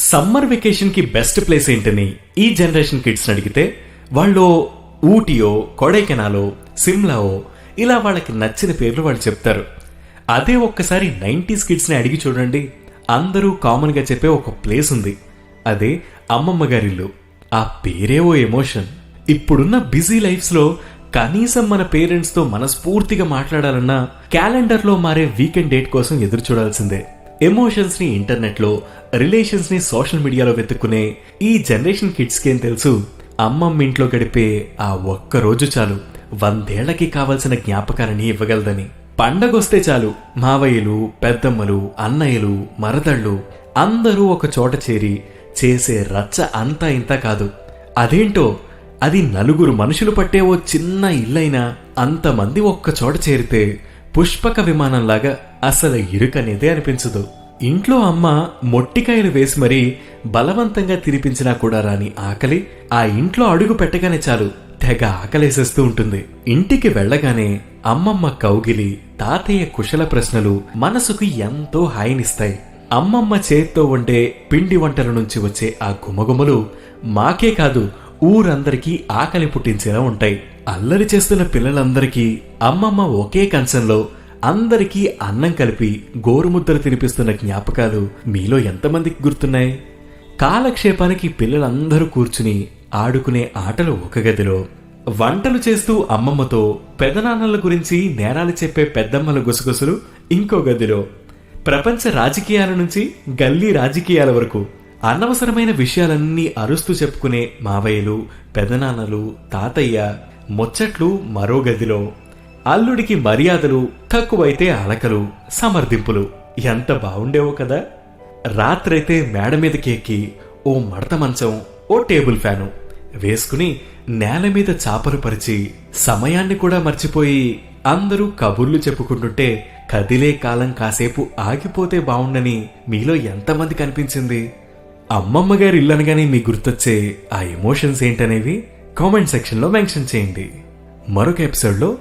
Summer వెకేషన్కి best place ఏంటని ఈ generation kids అడిగితే వాళ్ళు ఊటీయో కొడైకెనాలో సిమ్లావో ఇలా వాళ్ళకి నచ్చిన పేర్లు వాళ్ళు చెప్తారు. అదే ఒక్కసారి నైంటీస్ కిడ్స్ని అడిగి చూడండి. అందరూ కామన్గా చెప్పే ఒక ప్లేస్ ఉంది. అదే అమ్మమ్మ గారిల్లు. ఆ పేరే ఓ ఎమోషన్. ఇప్పుడున్న బిజీ లైఫ్స్లో కనీసం మన పేరెంట్స్తో మనస్ఫూర్తిగా మాట్లాడాలన్నా క్యాలెండర్లో మారే వీకెండ్ డేట్ కోసం ఎదురు చూడాల్సిందే ఎమోషన్స్ని ఇంటర్నెట్లో రిలేషన్స్ని సోషల్ మీడియాలో వెతుక్కునే ఈ జనరేషన్ కిడ్స్ కేం తెలుసు? అమ్మమ్మ ఇంట్లో గడిపే ఆ ఒక్క రోజు చాలు. వందేళ్ళకి కావలసిన జ్ఞాపకాలని ఇవ్వగలదని. పండగొస్తే చాలు. మావయ్యలు పెద్దమ్మలు అన్నయ్యలు మరదళ్ళు అందరూ ఒక చోట చేరి చేసే రచ్చ అంతా ఇంత కాదు. అదేంటో? అది నలుగురు మనుషులు పట్టే ఓ చిన్న ఇల్లైనా అంతమంది ఒక్క చోట చేరితే పుష్పక విమానంలాగా అసలు ఇరుకనేదే అనిపించదు. ఇంట్లో అమ్మ మొట్టికాయలు వేసి మరీ బలవంతంగా తినిపించినా కూడా రాని ఆకలి ఆ ఇంట్లో అడుగు పెట్టగానే చాలు తెగ ఆకలేసేస్తూ ఉంటుంది. ఇంటికి వెళ్ళగానే అమ్మమ్మ కౌగిలి తాతయ్య కుశల ప్రశ్నలు మనసుకు ఎంతో హాయినిస్తాయి. అమ్మమ్మ చేత్తో వండే పిండి వంటల నుంచి వచ్చే ఆ గుమగుమలు మాకే కాదు ఊరందరికీ ఆకలి పుట్టించేలా ఉంటాయి. అల్లరి చేస్తున్న పిల్లలందరికీ అమ్మమ్మ ఒకే కంచంలో అందరికీ అన్నం కలిపి గోరుముద్దలు తినిపిస్తున్న జ్ఞాపకాలు మీలో ఎంతమందికి గుర్తున్నాయి? కాలక్షేపానికి పిల్లలందరూ కూర్చుని ఆడుకునే ఆటలు ఒక గదిలో. వంటలు చేస్తూ అమ్మమ్మతో పెదనాన్నల గురించి నేరాలు చెప్పే పెద్దమ్మల గుసగుసలు ఇంకో గదిలో. ప్రపంచ రాజకీయాల నుంచి గల్లీ రాజకీయాల వరకు అనవసరమైన విషయాలన్నీ అరుస్తూ చెప్పుకునే మావయ్యలు పెదనాన్నలు తాతయ్య ముచ్చట్లు మరో గదిలో. అల్లుడికి మర్యాదలు తక్కువైతే అలకలు సమర్థింపులు. ఎంత బావుండేవో కదా. రాత్రైతే మేడ మీదకెక్కి ఓ మడత మంచం ఓ టేబుల్ ఫ్యాను వేసుకుని నేల మీద చాపలు పరిచి సమయాన్ని కూడా మర్చిపోయి అందరూ కబుర్లు చెప్పుకుంటుంటే కదిలే కాలం కాసేపు ఆగిపోతే బావుండని మీలో ఎంతమంది కనిపించింది అమ్మమ్మ గారి ఇల్లు అనగానే మీ గుర్తొచ్చే ఆ ఎమోషన్స్ ఏంటనేవి కామెంట్ సెక్షన్లో మెన్షన్ చేయండి. మరొక ఎపిసోడ్లో